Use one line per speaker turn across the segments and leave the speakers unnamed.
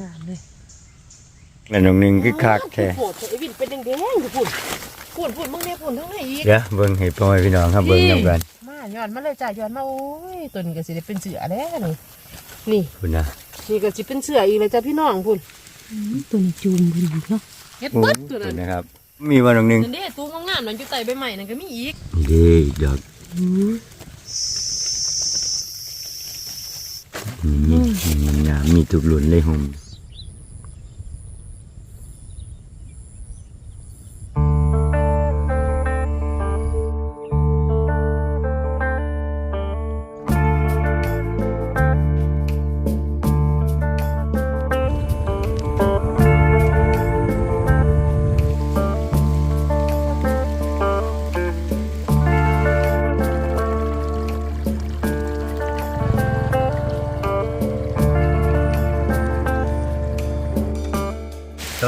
งามๆเลย
แล้วน้องหนึงคือคักแท้
โผล่ไอ้วินเป็นแดงๆอยู่พุ่นพุ่นพุ่นมึงเนี่ยพุ่นทั้งไหนอีก
เดี๋ยวเบิ่งให้พ่อแม่พี่น้องครับเบิ่งนํกัน
มาย้อนมาเลยจ้ะย้อนมาโอ้ยตัวนี้ก็สิได้เป็นเสือแล้วนี่นี่
คุณนะ
นี่ก็สิเป็นเสืออีกเลยจ้ะพี่น้องพุ่น
ตัวนี้จูมพุ่นเนาะ
เฮ็ด
โอ้
เบิดตัวนั้น
นะครับ มีว่าน้องหนึง
นั่นเด้ตัวงามๆนั่นอยู่ใต้ใบไม้นั่นก็มีอีก
นี่เด้ดอก
อืม
นี่มันงามมีทุกหลุนเลยห่ม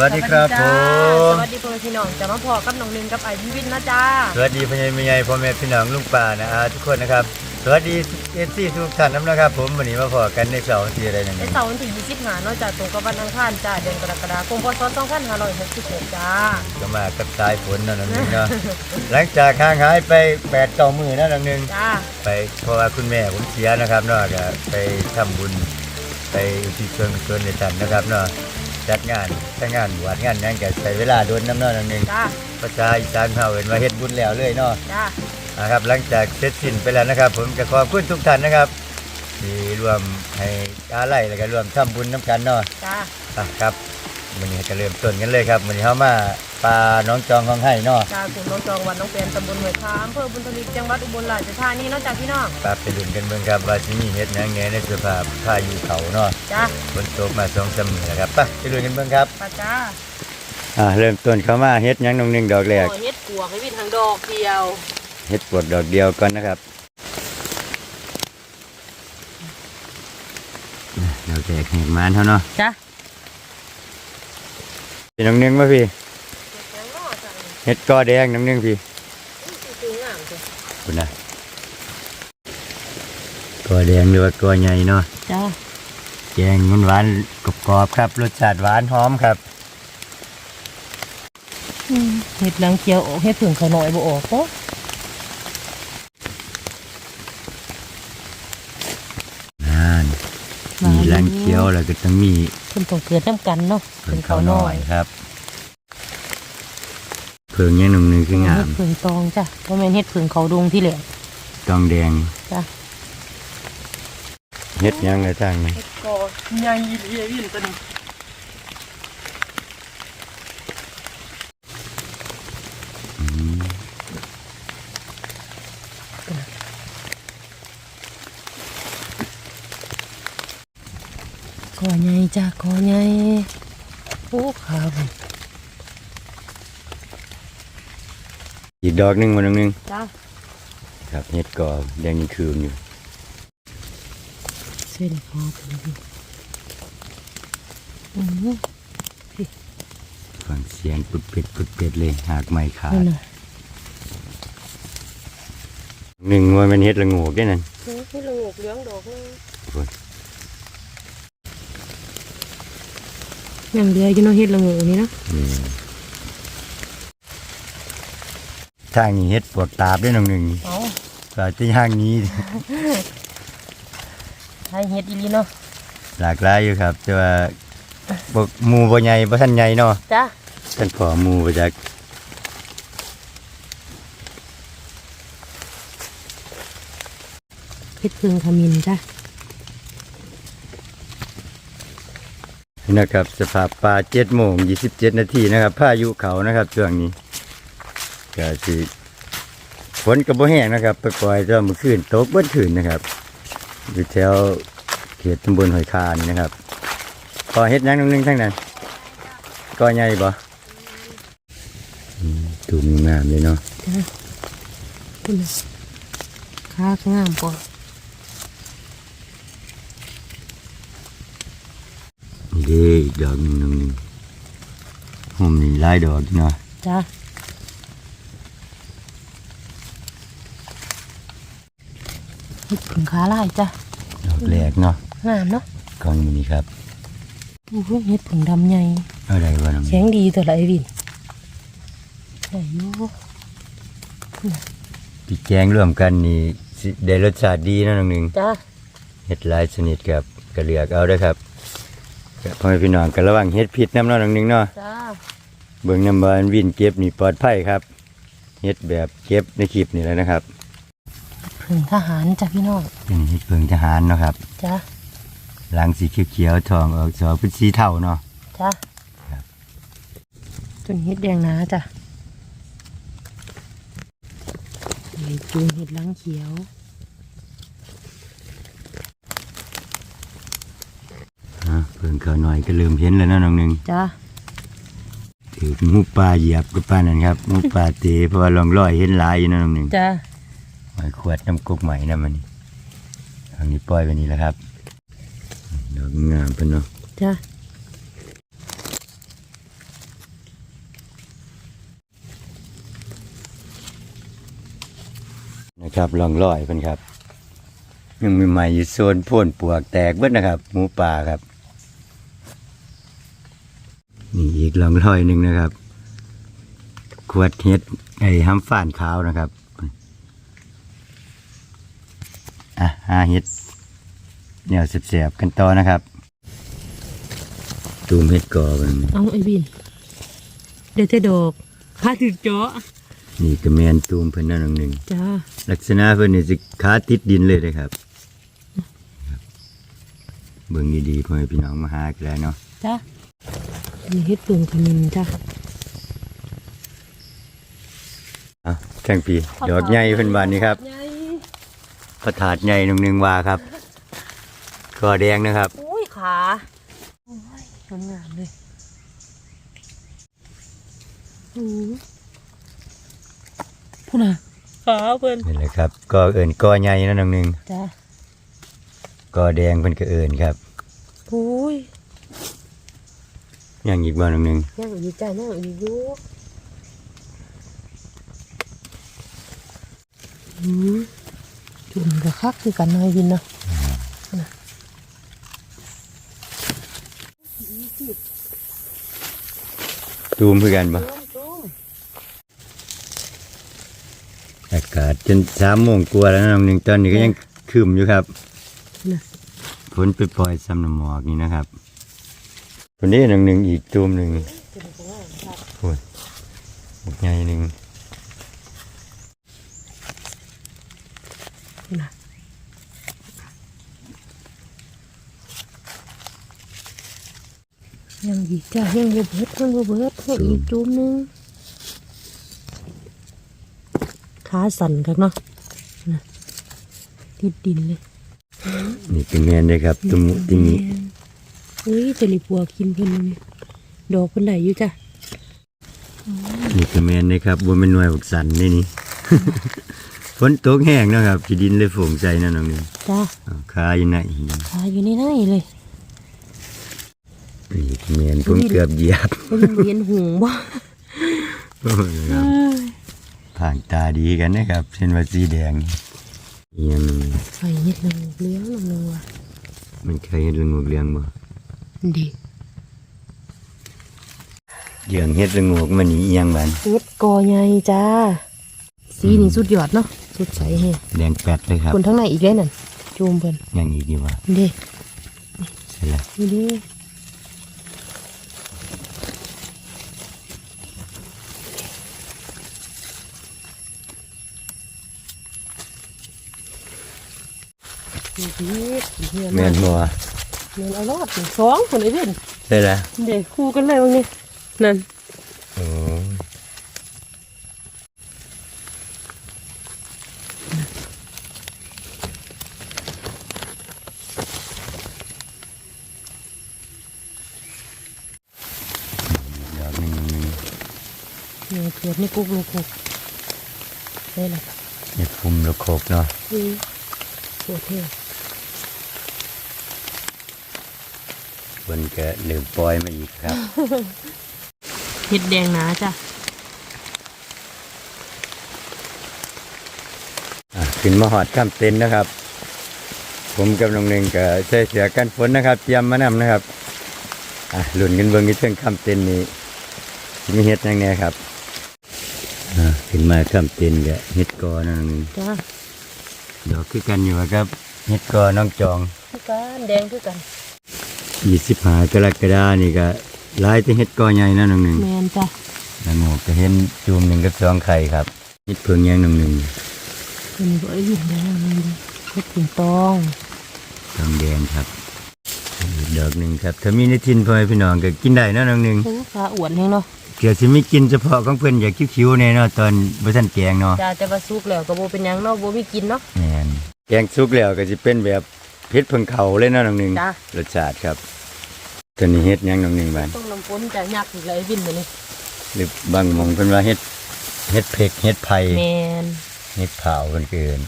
วัสดีครับผ
จ้ามสวัสดีพ่อแม่พี่น้องจะมาพอกับน้องนึงกับไอ้พี่วินนะจ้า
สวัสดีพ่อใหญ่แม่ใหญ่พ่อแม่พี่น้องลุงป่านะอาทุกคนนะครับ สวัสดีเอฟซีทุกท่านนะครับ ผมวันนี้มาพอกันในเสาร์ที่อะไรนั่น
ใน
เอง
เสาร์วันที่25เนาะจ้ะตรงกับวันอังคารจ้าเดือนกรกฎาคมพศ2566จ้า
ก็มากับสายฝนนั่นน้องหนึงเนาะหลังจากห่างหายไปแปดเก้ามือนะน้องหนึง
จ้า
ไปเพราะว่าคุณแม่ผมเสียนะครับเนาะก็ไปทำบุญไปอุที่ส่วนกุศลในท่านนะครับเนาะ จัดงานถ้างานบวชงานหยังก็ใช้เวลาโดนน้ำเนาะน้องหนึง
จ้า
ภาษาอีสานเขาเห็นว่าเฮ็ดบุญแล้วเลยเนาะ
จ้า
นะครับหลังจากเสร็จสิ้นไปแล้วนะครับ ผมจะขอบคุณทุกท่านนะครับ ที่ร่วมให้อะไรแล้วก็ร่วมทำบุญน้ำกันเนาะ
จ้า
อะครับ วันนี้ก็เริ่มต้นกันเลยครับวันนี้เข้ามาปลาน้องจองของให้เนาะ
จ้ากลุ่มน้องจองวันน้องเป็นตำบลหน่วยคาอำเภอบุญทลีจังหวัดอุบลราชธานีเนาะจ้าพี่น้อง
ปลาไปดุนกันเมืองครับว่าสิมีเฮ็ดหยังแหน่ในสภาพพายุเขาเนาะ
จ้า
ฝนตกมาสองสามมื้อแล้วครับไปไปดุนกันเมืองครับ
ป้าจ้า
อ่าเริ่มต้นเข้ามาเฮ็ดหยังน้องหนึงดอกแรก
โอ้เฮ็ดกัวให้วินทางดอกเดียว
เฮ็ดปวดดอกเดียวก่อนนะครับดอกแรกเห็ดมานเท่าเนาะ
จ้า
พี่น้องหนึงมาพี่
แกงนอจ้า
เฮ็ดกอแดงน้องหนึงพี่
คืองามจ้ะ
คุณนะกอแดงหรือว่ากอใหญ่เนาะ
จ้า
แกงมันหวานกรอบๆครับรสชาติหวานหอมครับ
เฮ็ดหลังเคียวออกเฮ็ดผึ่งเขาหน่อยบ่ออกเนาะ
นั่นมี แรงเคี้ยวแล้วก็ต้องมี
เพิ่นต้องเกิดน้ำกันเนาะ
เพิ่งเขาหน่อยครับ เพิ่งยังหนึ่งหนึ่งคืองา
เฮ็
ม
ดผึ่งตองจ้ะบ่แม่นเฮ็ดผึ่งเขาดงที่แหละ
ตองแดง
จ้ะ
เฮ็ดยังไงทางนี้
เฮ็ดก็ใหญ่อีหลีวินตัวนี้
อืม
คอใหญ่ จ้ะคอใหญ่โอ้ขาว
อีกดอกหนึ่งมันหนึ่ง
จ้ะ
ครับเฮ็ดกรอบแดงนี่คืออยู่
เส้นคอเพิ่นอยู่อือ
ฟังเสียงปุดเป็ดปุดเป็ดเลยหากไม่ขา
นั่
ด
นน่ะ
หนึ่งว่ามันเฮ็ดละโงูแค่นั้น
เฮ้ยให้ลูกเหลืองดอกนึง
โอ้ ย
ยังเหลืออยู่เนาะเฮ็ดละงูนี่เนาะ
นี่ทางนี้เฮ็ดปวดตาบด้วยน้องหนึ่ง
เอา
ก็ที่ห้างนี้
ให้เฮ็ดอีหลีเนาะ
หลากหลายอยู่ครับ แต่ว่าบ่หมู่บ่ใหญ่บ่ทันใหญ่เนาะ
จ้ะ
ท่านพ่อหมู่บ่จัก
เฮ็ดผึ่งขมิ้นจ้ะ
นี่นะครับสภาพป่า7โมง27นาทีนะครับพายุเขานะครับช่วงนี้ก็สิฝนก็บ่แห้งนะครับปล่อยๆแต่ว่าเมื่อคืนตกเบิดคืนนะครับอยู่แถวเขตตำบลหอยคานี่นะครับพอเฮ็ดหยังหนึงทั้งนั้นก็ใหญ่บ่อืมตูมงามเลยเนาะ
คุณน่ะคากงามกว่า
นี่เด้ อีกดอกหนึงหนึงหนึงห่มนี่หลายดอกอยู่เนาะ
จ้ะเฮ็ดผึ่งขาลายจ้ะ
ดอกแรกเนาะ
งามเนาะ
กองมือนี้ครับ
โอ้โหเฮ็ดผงดำใหญ่
อะไรวะน้อง
แข็งดีตัวละไอ้วินได้อยู่
พี่แกงร่วมกันนี่สิได้รสชาติดีนะน้องหนึ่ง
จ้า
เฮ็ดหลายชนิดครับก็เลือกเอาเด้อครับ ก็พ่อแม่พี่น้องก็ระวังเฮ็ดผิดน้ำเนาะน้องหนึ่งเนาะ
จ้า
เบิ่งน้ำบานวินเก็บนี่ปลอดภัยครับเฮ็ดแบบเก็บในคลิปนี่แหละนะครับ
ผงทหารจ้ะพี่น้อง
เป็นเฮ็ดเพิงทหารเนาะครับ
จ้า
หลังสีเขียวๆทองออกสอเป็นสีเทาเนาะ
จ้า
ครับ
ต้นเฮ็ดแดงหนาจ้ะนี่จูงเฮ็ดหลังเขียว
อะเพิ่งเข้าหน่อยก็เริ่มเห็นแล้วเนาะน้องหนึ่ง
จ้า
ถือหมูปลาเหยียบกับป้านั่นครับหมูปลาเตะเพราะว่าลองลอยเห็นหลายอยู่เนาะน้องหนึ่ง
จ้า
หอยขวดน้ำกุกใหม่นะมันนี่ทางนี้ปล่อยไปนี่แหละครับดอกงามเพิ่นเนาะ
จ้า
นะครับลองลอยเพิ่นครับ ยังมีใหม่อยู่โซนโพ่นปวกแตกเบิดนะครับหมูป่าครับ นี่อีกลองลอยหนึ่งนะครับ ขวดเฮ็ดไอ้ห้ำฝ่านขาวนะครับอะหาเฮ็ดแนวเสียบๆกันต่อนะครับตูมเฮ็ดก่อเบิ่ง
เอาไอ้วิน เดี๋ยวจะดอกพาถึงเจาะ
นี่ก็แมนตูมเพิ่นนั่นองหนึ่ง
จ้า
ลักษณะเพิ่นนี่สิขาติดดินเลยเลยครับครับ เบิ่งดีๆพ่อแม่พี่น้องมาหากันแล้วเนาะ
จ้า มีเฮ็ดเปลืองขมิ้นจ้า
อะแข่งปีดอกใหญ่เพิ่นบานนี้ครับ
ใหญ่
พระถาดใหญ่นองหนึงว่าครับคอแดงนะครับ
อุ้ยขา
โอ้ยงามงามเลยอือพูดน่ะ
ขาเพิ่น
นี่แหละครับก็เอิ้นกอใหญ่นะน้องหนึง
จ้าก
อแดงเพิ่นก็เอิ้นครับ
โอ้ย
ยังอีกบ่น้องหนึง
ยังอีกจ้ายังอีกอยู่อือจุ่มกับคักคือกันหน่อยวินเนาะ
ตูมคือกันบ่อากาศจน3โมงกว่าแล้วนะน้องหนึงตอนนี้ก็ยังครึมอยู่ครับ
น่ะ
ฝนไปปล่อยซ้ำน้ำหมอกนี่นะครับ คนนี้หนึ่งหนึ่งอีกตูมหนึ่งโอ้ยบักใหญ่หนึ่ง
น่ะยังอีกจ้ายังบ่เบิดยังบ่เบิดยังอีกจุ่มหนึงขาสั่นกันเนาะน่ะติดดินเลย
นี่เป็นแมนเลยครับตุ่มติงนี้
เฮ้ยจะรีบัวกินเพิ่นนี่ดอกเพิ่นไหลอยู่จ้ะ
นี่เป็นแมนเลยครับบนเป็นหน่วยบักสันนี่นี่ ฝนตกแห้งเนาะครับที่ดินเลยฝงใจนั่นน้องหนึง
จ้า
อ้าวขาอยู่ไหนนี่
ขาอยู่ในนั้นเลย
เป็นแมนผมเกือบเหยียบ
เพิ่นเวียนหูบ่
โอ้ยครับผ่านตาดีกันนะครับเช่นว่าสีแดงนี่ยัง
ไฟเฮ็ดละงูเลี้ยงละงูอะ
มันเคยเห็นเรื่องงูเลี้ยงบ่
ดี
เหยื่องเฮ็ดเรื่องงูมันนี่เอียงบัน
เฮ็ดกอใหญ่จ้า สีนี่สุดยอดเนาะ สุดใสแฮะ
แดงแปดเลยครับ
คนทั้งในอีกเลยนั่นจูมเพิ่น
ยังอีกอยู่ว่า
เด้
ใช่ละ
นี่เด้ดีดีเฮีย
แม่นบ่วะ
แม่นเอารอดนี่สองคนไอ้เพิ่น
ใช่ละ
เด็กคู่กันเลยวันนี้นั่น
โอ้ดอกหนึ่งหนึ่ง
เนี่ยเกิดนี่กุ๊กลูกกุ๊กได้ละ
เห็ดฟุ่มลูกโคกเนาะ
อือปวดเท่
คนก็ลืมปล่อยมาอีกครับ
เห็ดแดงนาจ้ะ
อะขึ้นมาหอดข้ามเต็นนะครับ ผมกับน้องหนึ่งก็ใช้เสือกันฝนนะครับ เตรียมมานำนะครับอะลุ้นกันเบิ่งในเชิงคำเต้นนี้สิมีเฮ็ดยังแน่ครับอะขึ้นมาคำเต้นก็เฮ็ดกอนั่นนึง
จ้า
ดอกคือกันอยู่ครับเฮ็ดกอน้องจอง
คือกันแดงคือกัน
25กรกฎานี่ก็หลายแต่เฮ็ดกอใหญ่นั่นนึง
แมนจ้ะ
แล้วหนูก็เห็นจูมหนึ่งกับสองไข่ครับเฮ็ดเพิ่งยังหนึ่งหนึ่ง
ตัวนี้ก็ไอ้ยินแดงนี่เฮ็ดถุงตอง
ทองแดงครับอีกดอกหนึ่งครับถ้ามีในทินพ่อแม่พี่น้องก็กินได้เนาะน้องหนึ่ง
โอ้ปลาอ้วนแฮงเนาะ
เกี่ยวสิมีกินเฉพาะของเพิ่นอยากคิ้วๆเนี่ยเนาะตอนบ่ทันแกงเนาะ
จ้าแต่ว่าสุกแล้วก็บ่เป็นหยังเนาะบ่มีกินเนาะ
แม่นแกงสุกแล้วก็สิเป็นแบบ เผ็ดเพิ่งเขาเลยเนาะน้องหนึ่ง
จ้ะ
รสชาติครับตัวนี้เฮ็ดหยังน้องหนึ่งบาน
ต้องน้ำฝนจะยักอีกแล้วไอ้วินตัวนี้
หรือบางหมองเพิ่นว่าเฮ็ดเฮ็ดเผ็กเฮ็ดไผ่
แมน
เฮ็ดเผาเพิ่นเกิน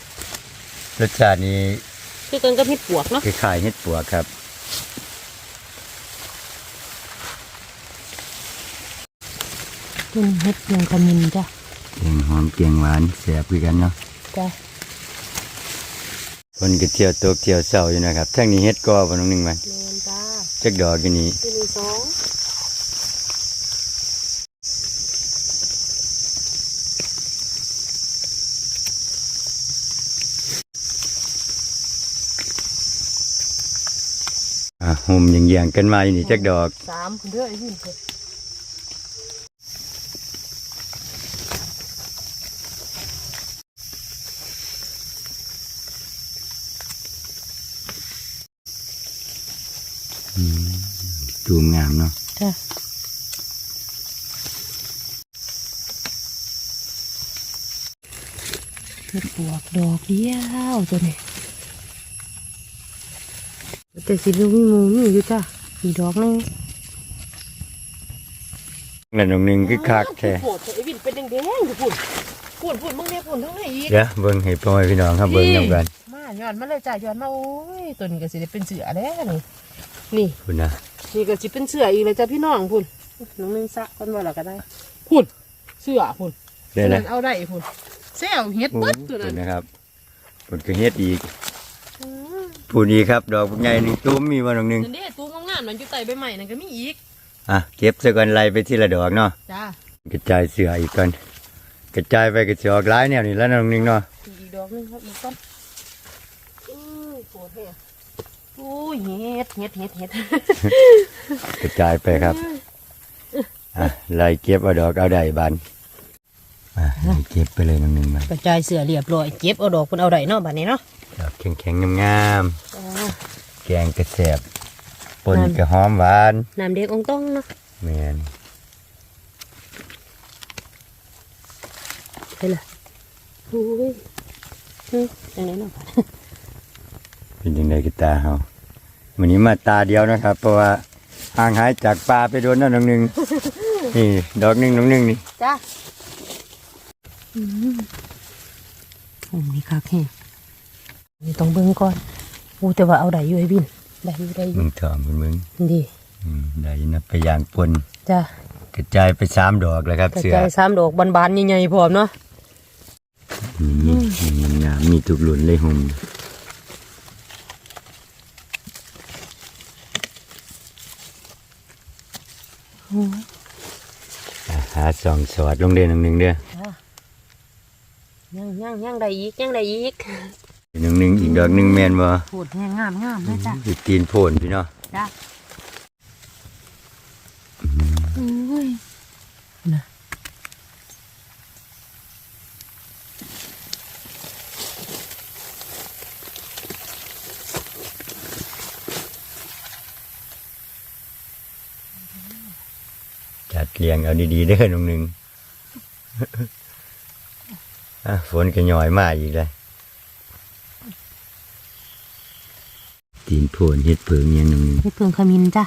รสชาตินี้
คือกันกับเฮ็ดปวกเนาะ
คล้ายๆเฮ็ดปัวกครับ
ตัวนี้เฮ็ดเพียงขมิ้นจ้ะ
เกียงหอมเกียงหวานแสบคือกันเนาะ
จ้ะ
คนก็เที่ยวตกเที่ยวเศร้าอยู่นะครับทั้งนี้เฮ็ดกอบ่น้องหนึงมัน
แมนจ้า
จักดอกอยู่นี่
ตัวนี้สอง
อะห่มอย่างเยียงๆกันมาอยู่นี่จักดอก
สามคนเด้อไอ้วินเพิ่นา
มเนาะ
จ้ะเฮ็ดปวกดอกเดียวตัวนี้แต่สิลูกมีหมูมีอยู่จ้ะมีดอกหนึง
แล้วน้องหนึงคือคักแท้
โผล่ไอ้วินเป็นแดงๆอยู่พุ่นพุ่นพุ่นมึงเนี่ยพุ่นทั้งไหนอีก
เดี๋ยวเบิ่งให้พ่อแม่พี่น้องครับเบิ่งนํกัน
มาย้อนมาเลยจ้ะย้อนมาโอ้ยตัวนี้ก็สิได้เป็นเสือแล้วนี่นี่
พุ่นนะ
นี่ก็สิเป็นเสืออีกเลยจ้ะพี่น้องพุ่นน้องนึงสะกันว่าและก็ได้พุ่นเสือพุ่น
ได้
ตัว
แล้
นั้นเอาได้พุ่นแซวเฮ็ดเบิดตัวนั้น
นะครับพุ่นก็เฮ็ดอีกพุ่นอีกครับ ดอกใหญ่หนึงตุ้มมีบ่น้องหนึง
นั่นเด้ตู้งามๆนั่นอยู่ใต้ใบไม้นั่นก็มีอีก
อะเก็บซะก่อนไล่ไปทีละดอกเนาะ
จ้าก
ระจายเสืออีกก่อนกระจายไปกระจอกหลายแนวนี่แล้วน้องหนึงเนาะ
อีกดอกหนึงครับอีกก่อนอื้อโหดแท้โอ้ยเฮ็ดเฮ็ดเฮ็ดเฮ็ด
กระจายไปครับอะไล่เก็บเอาดอกเอาได้บานอะไล่เก็บไปเลยน้องหนึงมาก
ระจายเสือเรียบร้อยเก็บเอาดอกเพิ่นเอาได้เนาะบัดนี้เนาะ
ดอกแข็งๆงาม
จ้า
ๆแกงกระแสบปน
นั่น
กระหอมหวาน
น้ำเด็กองต้องเนาะ
แม่น
เห็นล่ะโอ้ยเฮ้ยจังไดเนาะบัด
เป็นยังไงกับตาเฮาวันนี้มาตาเดียวนะครับ เพราะว่าห่างหายจากปลาไปโดนนั่นน้องหนึงนี่ดอกหนึงน้องหนึงนี่
จ้าอืมโอ้นี่คักแฮงนี่ต้องเบิ่งก่อนโอ้แต่ว่าเอาได้อยู่ไอ้บินได้อยู่ได้อ
มึ
ยู่
งถอมมึงมึง
ดี
อืมได้นะไปยางปน
จ้าก
ระจายไปสามดอกแล้วครับ
กระ
เสือ
จายสามดอกบานๆใหญ่ๆพร้อมเนาะ
นี่นี่งามๆมีทุกหลุนเลยหุ่ม
โอ้ย
อะ หาสองสอดลงเด่นหนึ่งเด้อ
ยังยังยังได้อีกยังได้อีก
หนึ่งหนึ่งอีกดอกหนึ่งแมนบ่
โหดแห้งงามงามเลยจ้ะ
อีกตีนโผนพี่เนาะ
จ้ะโอ้ยนะ
เรียงเอาดีๆเด้อหนึ่งหนึ่งฝนก็ย่อยมาอีกเลยตีนโผนเฮ็ดเผิงอยังหนึ่ง
ให้เพิ่งขมิ้นจ้ะ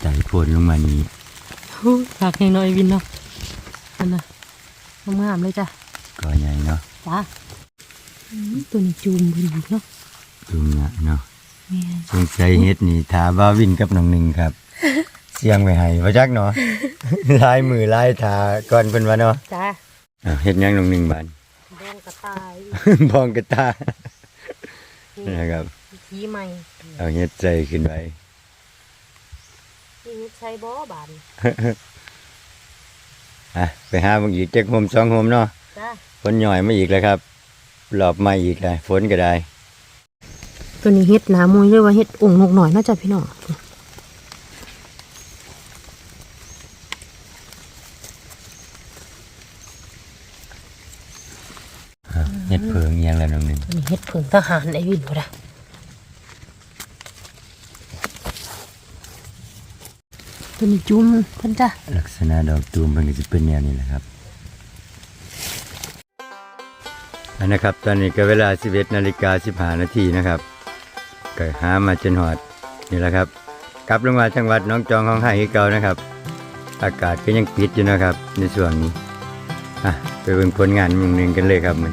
ใส่โผนลงมานี้
ฝากให้น่อยวินเนาะนั่นนะงามเลยจ้ะ
ก็ใหญ่เนาะ
จ้ะตัวนี้จูมเพิ่นเนาะ
จุงละเนาะ
แม่น
สงสัยเฮ็ดนี่ทาบ้าวินกับน้องหนึ่งครับ เสียงไว้ให้ว่าจักเนาะ ลายมือลายทาก่อนเพิ่นว่าเนาะ
จ้ะ
อะเฮ็ดหยังน้องหนึ่งบาน
แดงกระต่าย
บองกระตานะครับ
ทีใหม่
เอาเฮ็ดใจขึ้นไว้
นี่ใช้บ่บาน
อะไปหาบางอีกเจ็กโฮมสองโฮมเนาะ
จ้า
ฝนหน่อยมาอีกแล้วครับหลอบมาอีกเลยฝนก็ได้
ตัวนี้เฮ็ดหนามุยเรียกว่าเฮ็ดองค์นกหน่อยเนาะจ้ะพี่น้อง
ฮ็ดเพิงอิหยังแล้วน้องหนึง
ตัวนี้เฮ็ดเผิงทหารไอ้วินบ่ล่ะตัวนี้จุ่มเพิ่นจ้ะ
ลักษณะดอกตูมมันก็จะเป็นแนวนี้แหละครับอันนะครับตอนนี้ก็เวลา 11นาฬิกา15นาทีนะครับก็หามาจนหอดนี่แหละครับกลับลงมาจังหวัดหน้องจองของไห้คือเก่านะครับ อากาศก็ยังปิดอยู่นะครับ ในช่วงนี้อะไปเบิ่งผลงานมึงหนึ่งกันเลยครับมัน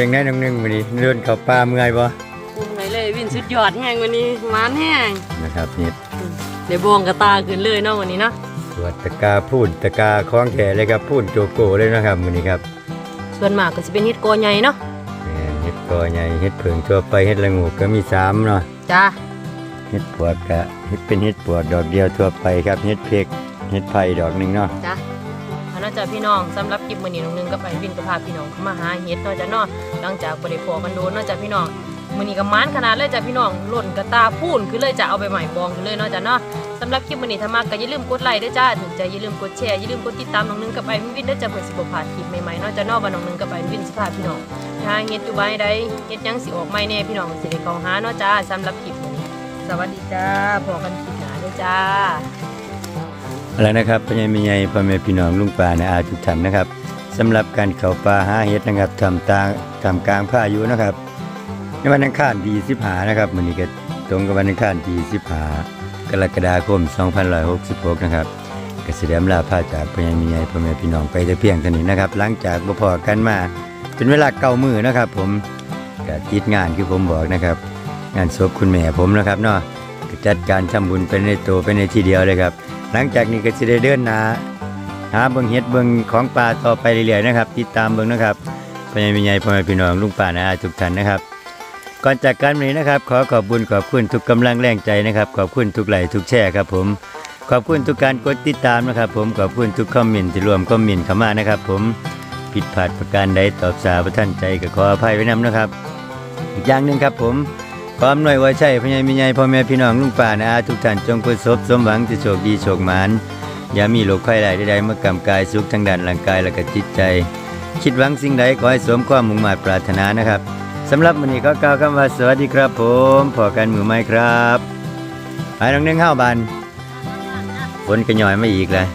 เพียงได้น้องหนึ่งวันนี้เลื่อนเข้าป่าเมื่อยบ่
ปุ่มไหนเลยวินสุดยอดแห้งวันนี้หวานแห้ง
นะครับนี่
เดี๋ยวบวงกระตาขึ้นเลยเนาะวันนี้เนาะ
ตรวจตะกาพูดตะกาคล้องแขนเลยครับพูดโจโกเลยนะครับวันนี้ครับ
ส่วนมากก็สิเป็นเฮ็ดโกอใหญ่เนาะ
แม่นเห็ดกอใหญ่เห็ดเผิงทั่วไปเห็ดละงูก็มีสามเนาะ
จ้า
เห็ดปวดกะเห็ดเป็นเห็ดปวดดอกเดียวทั่วไปครับเห็ดเพกเห็ดไผ่ดอกหนึ่งเนาะ
จ้าเอาเนะจ้ะพี่น้องสำหรับคลิปมื้อนี้น้องหนึงก็ไปวินก็พาพี่น้องเข้ามาหาเฮ็ดเนาะจ้ะเนาะหลังจากบ่ได้พอกันโดนเนาะจ้ะพี่น้องมื้อนี้ก็มานขนาดเลยจ้ะพี่น้องหล่นกระตาพูนคือเลยจะเอาไปใหม่บองเลยเนาะจ้ะเนาะสำหรับคลิปมื้อนี้ถ้ามักก็อย่าลืมกดไลค์ด้วยจ้าถึงใจอย่าลืมกดแชร์อย่าลืมกดติดตามน้องหนึงกับไปวินด้วยจ้ะเพื่อสิบ่พลาดคลิปใหม่ๆเนาะจ้ะเนาะว่าน้องหนึงกับไปวินสิพาพี่น้องหาเฮ็ดอยู่ไว้ใดเฮ็ดหยังสิออกใหม่แน่พี่น้องสิได้เข้าหาเนาะจ้าสำหรับคลิปมือนี้สวัสดีจ้าพบกันคลิปหน้าเด้อจ้า
อะไรนะครับพญ่แม่ใหญ่พ่อแม่พี่น้องลุงป่าในอาทุกท่านนะครับสำหรับการเข้าป่าหาเห็ดนะครับทำตาทำกลางพายุนะครับในวันอังคารที่15นะครับวันนี้ก็ตรงกับวันอังคารที่15กรกฎาคม2566นะครับก็แสดงลาพาจากพญ่แม่ใหญ่พ่อแม่พี่น้องไปแต่เพียงเท่านี้นะครับหลังจากบ่พอกันมาเป็นเวลาเก้ามือนะครับ ผมก็ติดงานคือผมบอกนะครับ งานศพคุณแม่ผมนะครับเนาะจัดการทำบุญไปในตัวไปในที่เดียวเลยครับ หลังจากนี้ก็จะได้เดินหนาหาเบิ่งเฮ็ดเบิ่งของป่าต่อไปเรื่อยๆนะครับ ติดตามเบิ่งนะครับพ่อใหญ่แม่ใหญ่พ่อแม่พี่น้องลุงป่านะทุกท่านนะครับ ก่อนจากการวันนี้นะครับ ขอขอบคุณขอบคุณทุกกำลังแรงใจนะครับ ขอบคุณทุกไหลทุกแชร์ครับผม ขอบคุณทุกการกดติดตามนะครับ ผมขอบคุณทุกคอมเมนต์ที่รวมคอมเมนต์เข้ามานะครับ ผมผิดพลาดประการใดตอบสาประท่านใจก็ขออภัยไว้นำนะครับ อีกอย่างหนึ่งครับผม ความหน่วยไว้ใช่พ่อใหญ่ม่ใหญ่พ่อแม่พี่น้องลุงป่านะทุกท่านจงประสบสมหวังจะโชคดีโชคหมานอย่ามีโรคไข้ใดใดๆเมื่อกำกายสุขทั้งด้านร่างกายและก็จิตใจ คิดหวังสิ่งใดขอให้สมความมุ่งมา่ปรารถนานะครับสำหรับวันนี้ก็กล่าวคำว่าสวัสดีครับผมพอกันมือไม้ครับไปน้องเน่งห้าวบานฝนกระหน่อยมาอีกเลย